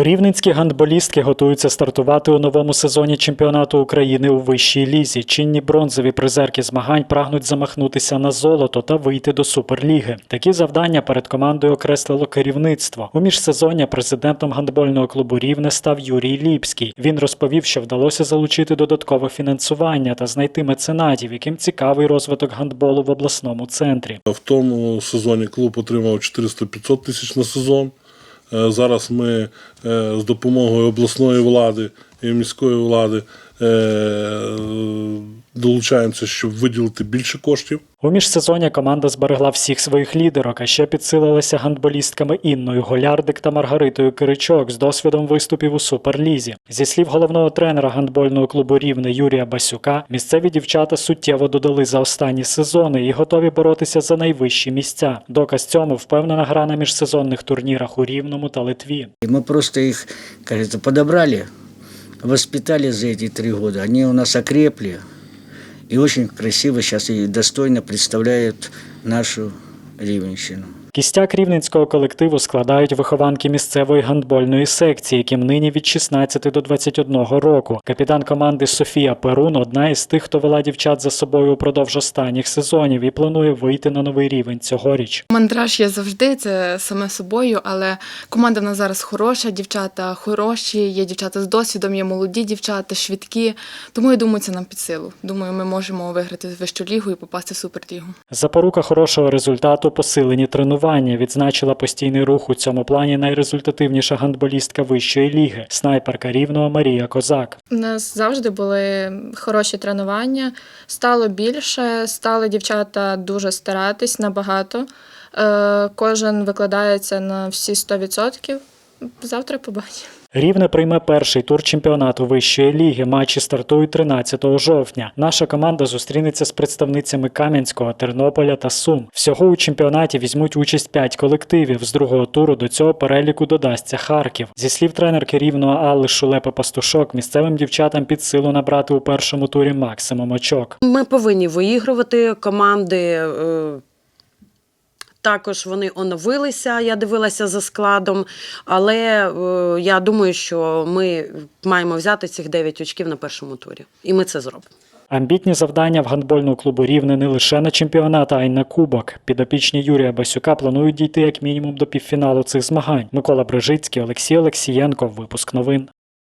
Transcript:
Рівненські гандболістки готуються стартувати у новому сезоні чемпіонату України у вищій лізі. Чинні бронзові призерки змагань прагнуть замахнутися на золото та вийти до суперліги. Такі завдання перед командою окреслило керівництво. У міжсезоння президентом гандбольного клубу Рівне став Юрій Ліпський. Він розповів, що вдалося залучити додаткове фінансування та знайти меценатів, яким цікавий розвиток гандболу в обласному центрі. В тому сезоні клуб отримав 400-500 тисяч на сезон. Е, Зараз ми е, з допомогою обласної влади і міської влади е, долучаємося, щоб виділити більше коштів. У міжсезоння команда зберегла всіх своїх лідерок, а ще підсилилася гандболістками Інною Голярдик та Маргаритою Киричок з досвідом виступів у суперлізі. Зі слів головного тренера гандбольного клубу Рівне Юрія Басюка, місцеві дівчата суттєво додали за останні сезони і готові боротися за найвищі місця. Доказ цьому впевнена гра на міжсезонних турнірах у Рівному та Литві. И мы просто их, кажется, подобрали, воспитали за эти три года. Они у нас окрепли и очень красиво сейчас и достойно представляют нашу Ривенщину. Кістяк рівненського колективу складають вихованки місцевої гандбольної секції, яким нині від 16 до 21 року. Капітан команди Софія Перун одна із тих, хто вела дівчат за собою упродовж останніх сезонів і планує вийти на новий рівень цьогоріч. Мандраж є завжди, це саме собою, але команда в нас зараз хороша, дівчата хороші, є дівчата з досвідом, є молоді дівчата, швидкі. Тому я думаю, це нам під силу. Думаю, ми можемо виграти вищу лігу і попасти в суперлігу. Запорука хорошого результату посилені тренування. Відзначила постійний рух у цьому плані найрезультативніша гандболістка вищої ліги, снайперка рівного Марія Козак. У нас завжди були хороші тренування. Стало більше, стали дівчата дуже старатись набагато. Е, кожен викладається на всі 100%. Завтра побачимо. Рівне прийме перший тур чемпіонату вищої ліги. Матчі стартують 13 жовтня. Наша команда зустрінеться з представницями Кам'янського, Тернополя та Сум. Всього у чемпіонаті візьмуть участь 5 колективів. З другого туру до цього переліку додасться Харків. Зі слів тренерки рівного Алли Шулепи Пастушок, місцевим дівчатам під силу набрати у першому турі максимум очок. Ми повинні виігрувати команди. Також вони оновилися, я дивилася за складом, але е, я думаю, що ми маємо взяти цих 9 очків на першому турі. І ми це зробимо. Амбітні завдання в гандбольного клубу Рівне не лише на чемпіонат, а й на кубок. Підопічні Юрія Басюка планують дійти як мінімум до півфіналу цих змагань. Микола Брижицький, Олексій Олексієнко. Випуск новин.